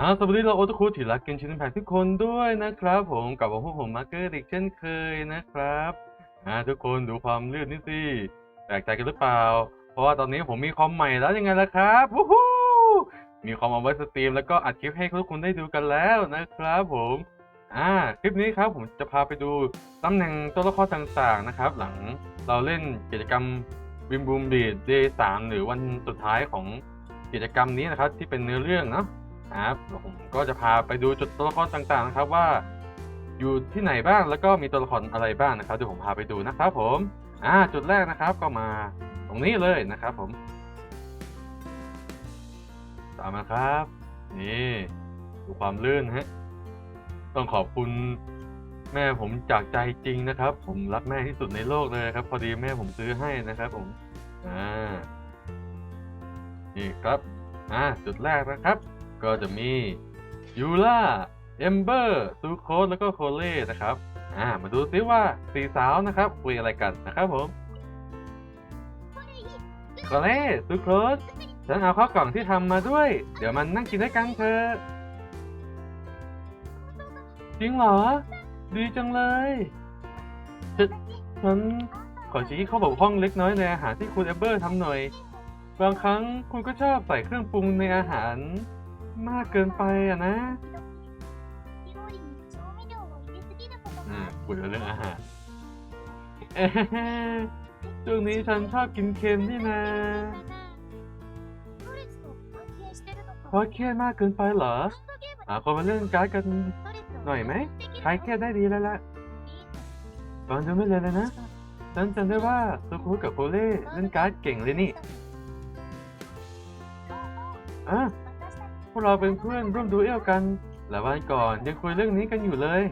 อ้าวสวัสดีเราโอตคุที่รักกินชินแพคทุกคนด้วยนะครับผมกลับมาพบผมมาร์เกอร์อีกเช่นเคยนะครับอ่าทุกคนดูความลื่นนี่สิแปลกใจกันหรือเปล่า เพราะว่าตอนนี้ผมมีคอมใหม่แล้วยังไงล่ะครับวู้ฮู้มีคอมเอาไว้สตรีมแล้วก็อัดคลิปให้ทุกคนได้ดูกันแล้วนะครับผมอ่าคลิปนี้ครับผมจะพาไปดูตำแหน่งตัวละครต่างๆนะครับ หลังเราเล่นกิจกรรมวิมบูมดีดเดย์สามหรือวันสุดท้ายของกิจกรรมนี้นะครับที่เป็นเนื้อเรื่องเนาะ ครับผมก็จะพาไปดูจุดตัวละครต่างๆนะครับว่า อยู่ที่ไหนบ้างแล้วก็มีตัวละครอะไรบ้างนะครับเดี๋ยวผมพาไปดูนะครับผมอ่าจุดแรกนะครับก็มาตรงนี้เลยนะครับผมตามมาครับ นี่ดูความลื่นฮะต้องขอบคุณแม่ผมจากใจจริงนะครับ ผมรักแม่ที่สุดในโลกเลยครับ พอดีแม่ผมซื้อให้นะครับผมอ่านี่ครับอ่าจุดแรกนะครับ ก็จะมียูล่าเอมเบอร์ซูโคสแล้วก็โคเล่นะครับอ่ามาดูซิว่าสี่สาวนะครับคุยอะไรกันนะครับผมโคเล่ซูโคสฉันเอาข้าวกล่องที่ทำมาด้วย เดี๋ยวมันนั่งกินด้วยกันเถอะจริงเหรอ ดีจังเลยฉันฉันขอชี้เข้าบอกห้องเล็กน้อยในอาหารที่คุณเอมเบอร์ทำหน่อย บางครั้งคุณก็ชอบใส่เครื่องปรุงในอาหาร มากเกินไปอะนะอืมคุยกันเรื่องอาหารเอ๊ะช่วงนี้ฉันชอบกินเค็มนี่นะเพราะเครียดมากเกินไปเหรอหาคนมาเล่นการ์ดกันหน่อยไหมคลายเครียดได้ดีแล้วล่ะตอนดูไม่เลยเลยนะ ฉันจำได้ว่าซูคุกับโคเล่เล่นการ์ดเก่งเลยนี่อะพ วกเราเป็นเพื่อนร่วมดูเอลกันหลายวันก่อนยังคุยเรื่องนี้กันอยู่เลย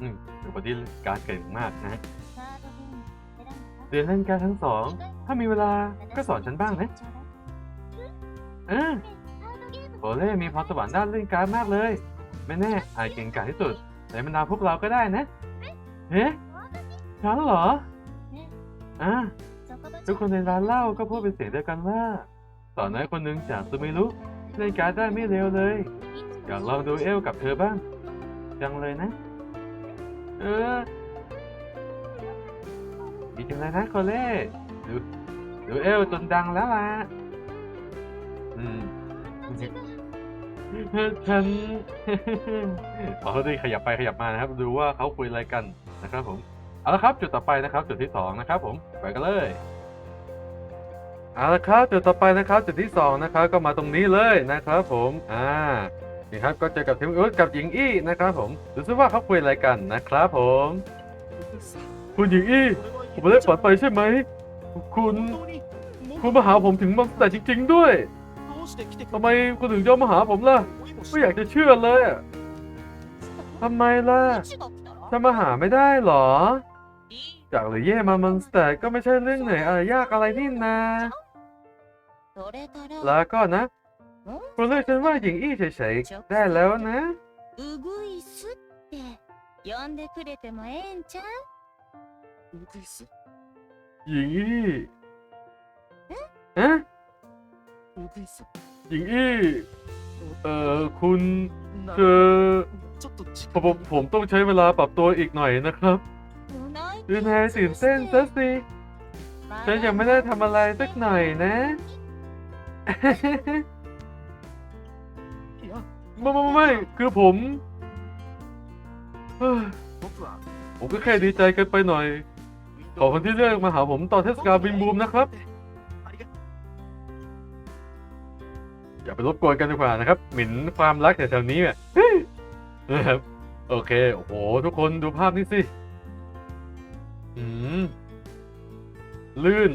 อืมเดี๋ยววันนี้การ์ดเก่งมากนะ เรียนเล่นการ์ดทั้งสอง ถ้ามีเวลาก็สอนฉันบ้างนะอ่าโคเล่มีพรสวรรค์ด้านเล่นการ์ดมากเลย ไม่แน่อาจเก่งกาจที่สุดในบรรดาพวกเราก็ได้นะเฮ้ฉันเหรออ่าทุกคนในร้านเหล้าก็พูดเป็นเสียงเดียวกันว่า สอนน้อยคนหนึ่งจากซูมิรุเล่นการ์ดได้ไม่เร็วเลย อยากลองดูเอลกับเธอบ้าง จังเลยนะ เออ ดีจังเลยนะโคเล่ดูดูเอลจนดังแล้วล่ะ อืมฉันขอโทษที่ขยับไปขยับมานะครับ ดูว่าเขาคุยอะไรกันนะครับผม เอาละครับ จุดต่อไปนะครับ จุดที่สองนะครับผม ไปกันเลย เอาละครับจุดต่อไปนะครับจุดที่สองนะครับก็มาตรงนี้เลยนะครับผมอ่านี่ครับก็เจอกับทีมอุดกับหญิงอี้นะครับผมดูซิว่าเขาคุยอะไรกันนะครับผม คุณหญิงอี้ผมไม่ได้ฝันไปใช่ไหมคุณคุณมาหาผมถึงมอนสเตอร์จริง ๆ ด้วยทำไมคุณถึงยอมมาหาผมล่ะไม่อยากจะเชื่อเลยทำไมล่ะจะมาหาไม่ได้หรอจากหรือแย่มามอนสเตอร์ก็ไม่ใช่เรื่องเหนื่อยอะไรยากอะไรนี่นา แล้วก็นะคุณเรียกฉันว่าหญิงอี้เฉยๆได้แล้วนะหญิงอี้ฮะหญิงอี้เอ่อคุณเจอผมผมต้องใช้เวลาปรับตัวอีกหน่อยนะครับดูนายตื่นเต้นซะสิฉันยังไม่ได้ทำอะไรสักหน่อยนะ ไม่ไม่ไม่ไม่คือผมเฮ้ยผมก็แค่ดีใจเกันไปหน่อย ขอบคุณที่เลือกมาหาผมตอนเทศกาลบิมบูมนะครับ อย่าไปรบกวนกันดีกว่านะครับ หมิ่นความรักแถวๆนี้อะนะครับโอเค โอ้โห ทุกคนดูภาพนี้สิอืมลื่น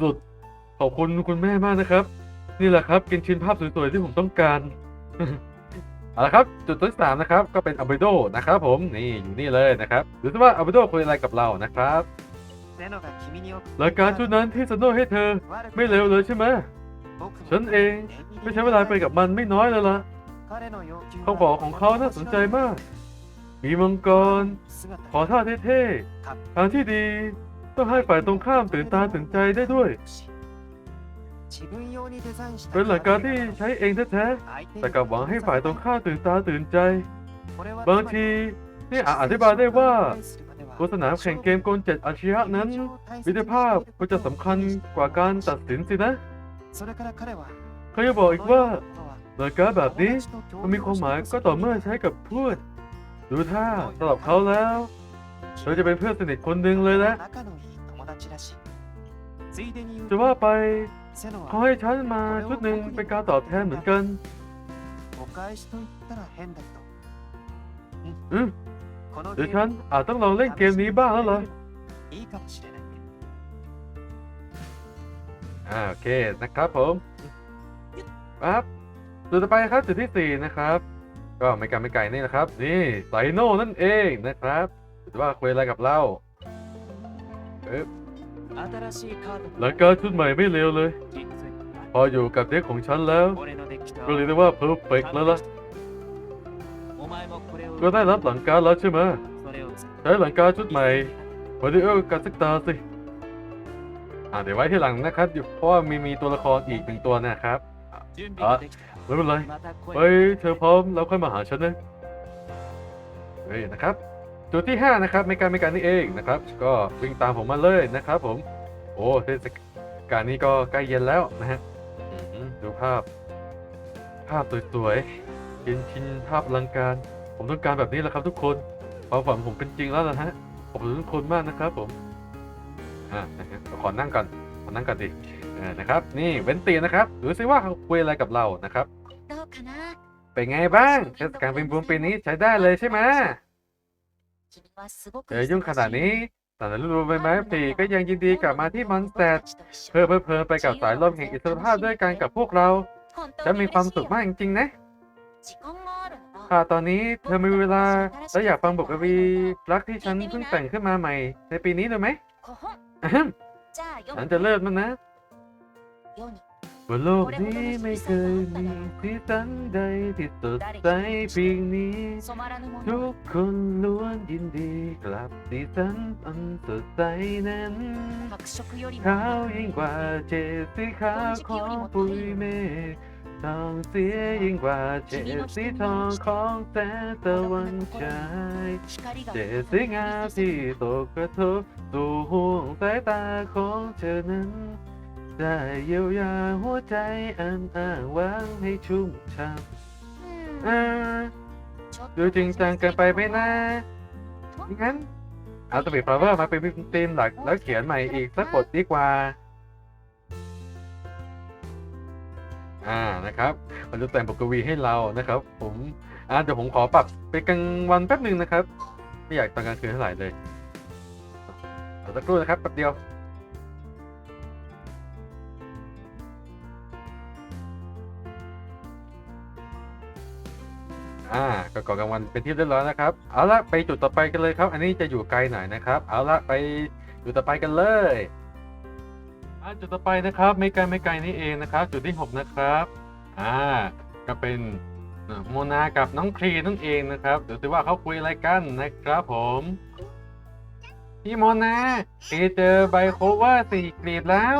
สุดๆขอบคุณคุณแม่มากนะครับ นี่แหละครับกินชินภาพสวยๆที่ผมต้องการ เอาละครับจุดที่สามนะครับก็เป็นอัลเบโดนะครับผมนี่อยู่นี่เลยนะครับดูสิว่าอัลเบโดคุยอะไรกับเรานะครับรายการชุดนั้นที่ซันโดให้เธอไม่เร็วเลยใช่ไหมฉันเองไม่ใช้เวลาไปกับมันไม่น้อยเลยล่ะคำขอของเขาน่าสนใจมาก มีมังกร ขอท่าเท่ๆทางที่ดี ต้องให้ฝ่ายตรงข้ามตื่นตาตื่นใจได้ด้วย เป็นหลักการที่ใช้เองแท้ๆ แต่กับหวังให้ฝ่ายตรงข้ามตื่นตาตื่นใจ บางทีนี่อาจอธิบายได้ว่าโฆษณาแข่งเกมโกนเจ็ดอาชีพนั้นวิตยภาพก็จะสำคัญกว่าการตัดสินสินะเขาจะบอกอีกว่าหลักการแบบนี้มันมีความหมายก็ต่อเมื่อใช้กับพูด ดูท่าสำหรับเขาแล้วเราจะเป็นเพื่อนสนิทคนหนึ่งเลยนะจะว่าไป ขอให้ฉันมาชุดหนึ่งเป็นการตอบแทนเหมือนกันอืมหรือฉันอาจต้องลองเล่นเกมนี้บ้างแล้วล่ะอ่าโอเคนะครับผมครับสุดต่อไปครับจุดที่สี่นะครับ ก็ไม่ไกลไม่ไกลนี่นะครับ นี่ไซโน่นั่นเองนะครับว่าคุยอะไรกับเราเอ๊ะ หลังการชุดใหม่ไม่เลวเลย พออยู่กับเด็กของฉันแล้ว ก็เรียกได้ว่าเพอร์เฟกแล้วล่ะก็ได้รับหลังการแล้วใช่ไหมใช้หลังการชุดใหม่มาดิเออกันสักตาสิอ่าเดี๋ยวไว้ที่หลังนะครับเพราะว่ามีมีตัวละครอีกหนึ่งตัวนะครับอะไม่เป็นไรไว้เธอพร้อมแล้วค่อยมาหาฉันนะเฮ้ยนะครับ จุดที่ 5 นะครับเมกาเมกานี่เองนะครับ ก็วิ่งตามผมมาเลยนะครับผม โอ้เทศกาลนี้ก็ใกล้เย็นแล้วนะฮะดูภาพ ภาพสวยๆเย็นชินภาพลังการ ผมต้องการแบบนี้แหละครับทุกคนความฝันผมเป็นจริงแล้วนะฮะขอบคุณทุกคนมากนะครับผมอ่าขอนั่งก่อนขอนั่งก่อนดิอนะครับ นี่เว้นตีนะครับดูซิว่าเขาคุยอะไรกับเรานะครับเป็นไงบ้างเทศกาลบินบูมปีนี้ใช้ได้เลยใช่ไหม ยุ่งขนาดนี้แต่ในฤดูใบไม้ผลิก็ยังยินดีกลับมาที่มอนสเตดเพื่อเพลิดเพลินไปกับสายลมแห่งอิสรภาพด้วยกันกับพวกเราฉันมีความสุขมากจริงๆนะค่ะตอนนี้เธอมีเวลาและอยากฟังบทกวีรักที่ฉันเพิ่งแต่งขึ้นมาใหม่ ในปีนี้เลยไหมอะฮึ่มฉันจะเริ่มแล้วนะ บนโลกนี้ไม่เคยมีสีสันใดที่สดใสเพียงนี้ ทุกคนล้วนยินดีกลับสีสันอันสดใสนั้นขาวยิ่งกว่าเจดสีขาวของปุยเมฆทองเสียยิ่งกว่าเจดสีทองของแสงตะวันฉายเจดสีงามที่ตกกระทบสู่ห่วงสายตาของเธอนั้น ได้เยียวยาหัวใจอันอ้างว้างให้ชุ่มช่ำอ่าดูจริงจังเกินไปไหมนะงั้นเอาตัวบีฟลาเวอร์มาเป็นธีมหลักแล้วเขียนใหม่อีกสักบทดีกว่า อ่านะครับมันจะแต่งบทกวีให้เรานะครับ ผมอ่าเดี๋ยวผมขอปรับไปกลางวันแป๊บหนึ่งนะครับ ไม่อยากตอนกลางคืนเท่าไหร่เลยเดี๋ยวสักครู่นะครับแป๊บเดียว อ่าก็ก่อนกลางวันเป็นที่เรียบร้อยนะครับ เอาละไปจุดต่อไปกันเลยครับ อันนี้จะอยู่ไกลหน่อยนะครับ เอาละไปจุดต่อไปกันเลยอ่าจุดต่อไปนะครับ ไม่ไกลไม่ไกลนี่เองนะครับ จุดที่หกนะครับอ่าก็เป็นโมนากับน้องครีนั่นเองนะครับ เดี๋ยวดูว่าเขาคุยอะไรกันนะครับผมพี่โมนาพี่เจอใบโคเวอร์สี่กรีดแล้ว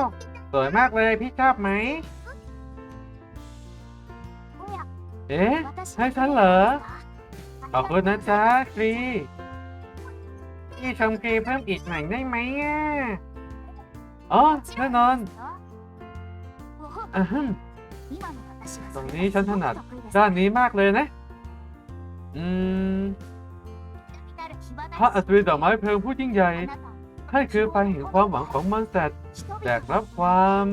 สวยมากเลยพี่ชอบไหม เอ๊ะให้ฉันเหรอ ขอบคุณนะจ๊ะครีพี่ชมครีเพิ่มอีกหน่อยได้ไหมอะอ๋อแน่นอนอะฮึ่มตรงนี้ฉันถนัดด้านนี้มากเลยนะ อืมพระอัศวินดอกไม้เพลิงผู้ยิ่งใหญ่ท่านคือไฟแห่งความหวังของมอนสเตดแบกรับความ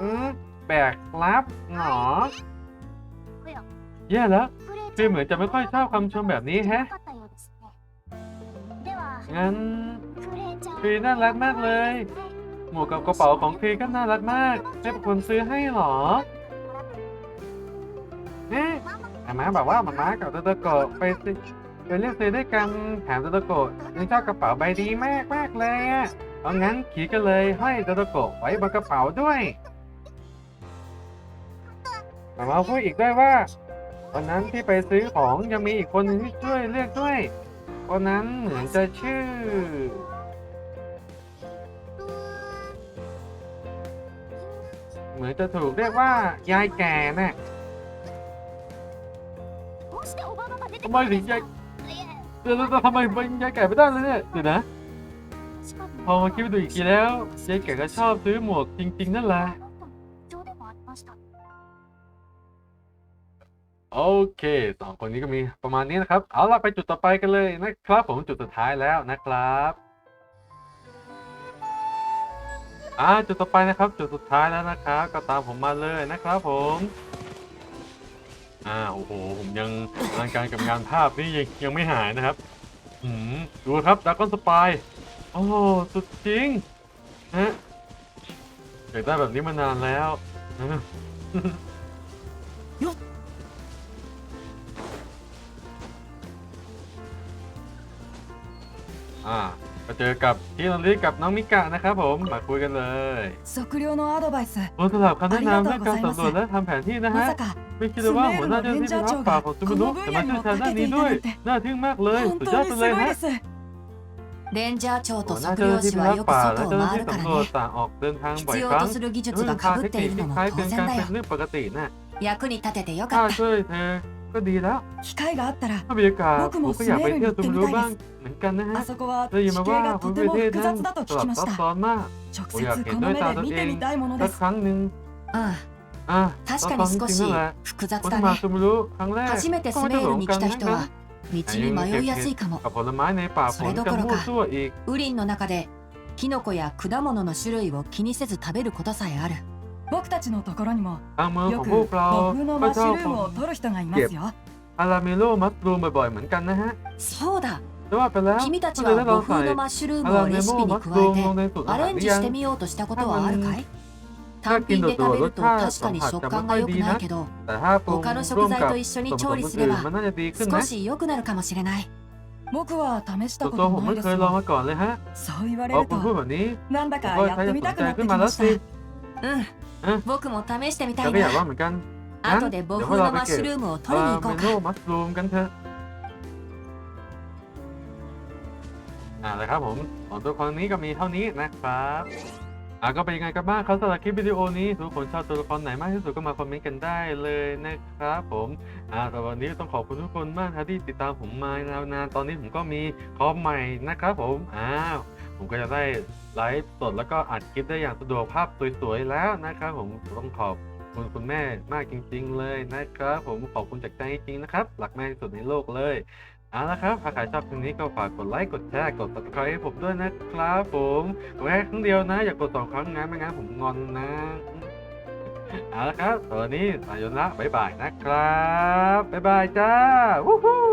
อืมแบกรับหนอ แย่แล้วคือเหมือนจะไม่ค่อยชอบคำชมแบบนี้แฮะ งั้นครีน่ารักมากเลย หมวกกับกระเป๋าของครีก็น่ารักมากได้เป็นคนซื้อให้หรอเอ๊ะแต่ม้าบอกว่ามาม้ากับตโตโกะไปซื้อไปเลือกซื้อด้วยกันแถมตโตโกะยังชอบกระเป๋าใบดีมากมากเลยอะเพราะงั้นขี่ก็เลยห้อยตโตโกะไว้บนกระเป๋าด้วยหมามาพูดอีกด้วยว่า วันนั้นที่ไปซื้อของยังมีอีกคนหนึ่งที่ช่วยเลือกด้วยคนนั้นเหมือนจะชื่อ เหมือนจะถูกเรียกว่ายายแก่นะ่ะทำไมถึงยายเดี๋ยวทำไมเป็นยายแก่ไม่ได้เลยเนี่ยเดี๋ยวนะพอมาคิดดูอีกทีแล้วยายแก่ก็ชอบซื้อหมวกจริง ๆ นั่นแหละ โอเคสองคนนี้ก็มีประมาณนี้นะครับ เอาล่ะไปจุดต่อไปกันเลยนะครับ ผมจุดสุดท้ายแล้วนะครับอ่าจุดต่อไปนะครับ จุดสุดท้ายแล้วนะครับ ก็ตามผมมาเลยนะครับ ผมอ่าโอ้โหผมยังอลังการกับงานภาพนี่ยังยังไม่หายนะครับอืมดูครับดากอนสปายโอ้สุดจริงฮะอยากได้แบบนี้มานานแล้ว เจอกับที่นริกับน้องมิกะนะครับผมมาคุยกันเลย 測量のアドバイス ผมสำหรับคำแนะนำเรื่องการสำรวจและทำแผนที่นะ ま ฮะ さか ไม่คิดเลยว่าหัวหน้าเจ้าหน้าที่พิทักษ์ป่าของซูมุนุจะมาเชี่ยวชาญด้านนี้ด้วย น่าทึ่งมากเลย 本 สุด 当 ยอด に ไป す เลย ごい ฮะ ですレンジャー長 หั と วหน้า 測 เจ้าห 量 น้าที่ 士 พิ は ทัก よ ษ์ く ป่าและ 外を เจ้าหน้า 回 ที่ るから สำรวจ ね ต่างออกเดินทางบ่อย 必 ครั้ 要 ง とする技術 ซึ่ง が ทาง 被っ เทค て นิ い ค るの ที่ も คล้ายคลึ 当 ง 然 กัน だ เป็ よ นเรื่องปกตินะ 役に立ててよ ถ้า かった ช่วยเธอ ก็ดีแล้ว 機会があったら ถ้ามีโอกาสผมก็อยากไปเที่ยวซูมุนุบ้างเหมือนกันนะฮะ あそこは ได้ยิน 地 มา 形 ว่า が ภู と มิ て ประ も เทศ 複 นั้น 雑だと ส 聞 ลับ きま ซับ した ซ้อนมาก 直 ผมอยาก 接 เห็น こ ด้ の วย 目 ตา で ตัว 見 เอง てみたいもので สัก す ครั้งหนึ่ง うん อ่ะ 確か ตอน に จ 少 ริง し นั่นแหละ 複雑 คน だ ที่มา ね ซูมุรุครั้งแรก 初めて ก็ ス ไม่ メ จะหล ール ง に กัน 来た นะ 人 กัน は道に迷いやすいかも กับผลไม้ในป่าฝนกันมั่วซั่วอีก ウリンの中でキノコや果物の種類を気にせず食べることさえある 僕たちのところにも ทางเมือง よ ของ く พวกเรา 僕の ก็ マッ ช シ อบ ュルームを取る人がいますよ อาราเมโลมัสรูมบ่อยๆเหมือนกันนะฮะ そうだ แต่ว่าไปแล้ว 君たち ก็เลยได้ は ลอ 母 งใส่ 風のマッシュルー อา ム รา を เม レシ โล ピに มัส 加 รูม え ลง て ในสูตรอา ア หาร レン หรื ジ อยั し ง てみようとしたことはあるかいถ้า 単 กิน 品 โด で ด 食 ๆร べ ส ると ชาติ 確 สั か ม に ผัส 食 จะไม่ 感 ค่อย が良く ดี な นะ いけど แต่ถ้าปรุง 他の ร่วม 食 กับ 材と一緒に ส่วนผ 調 สม 理す อื่ れ นๆมัน ば น่าจะดีขึ้น 少 นะ し良くなるかもしれない僕は試した ส่วน こ ตัว と ผม な ไม่ いで เค す ยลอง よ มาก่อนเลยฮะ そう言わ พ れ อ る คุณพูด と แบบนี้ なんだ ผม か ก็ や ใช้ ってみ ส た น く ใจ なって ขึ้น き มา ま แล้ว し สิ たうん うん僕も試してみた แต่ い ก็อยาก な ว่าเหมือนกัน งั้น 後で母 เดี๋ยว 風 เรา の ไป マッ เก็ シュ บ ルームを取 เอ่ りに อ 行こ เม う นู か มัสรูมกันเถอะอ่าแล้วครับผมของตัวละครนี้ก็มีเท่านี้นะครับอ่าก็เป็นยังไงกันบ้างครับสำหรับคลิปวิดีโอนี้ทุกคนชอบตัวละครไหนมากที่สุดก็มาคอมเมนต์กันได้เลยนะครับผมอ่าแต่วันนี้ต้องขอบคุณทุกคนมากครับที่ติดตามผมมายาวนานตอนนี้ผมก็มีคอมใหม่นะครับผมอ้าว ผมก็จะได้ไลฟ์สดแล้วก็อัดคลิปได้อย่างสะดวกภาพสวยๆแล้วนะครับ ผมต้องขอบคุณคุณแม่มากจริง ๆ เลยนะครับ ผมขอบคุณจากใจจริงๆนะครับรักแม่ที่สุดในโลกเลยเอาละครับถ้าใครชอบคลิปนี้ก็ฝากกดไลค์กดแชร์กด subscribe ให้ผมด้วยนะครับ ผมผมแค่ครั้งเดียวนะ อย่ากดสองครั้งงั้นไม่งั้นผมงอนนะเอาละครับตอนนี้สายนละบ๊ายบายนะครับบ๊ายบายจ้าวู้ฮู้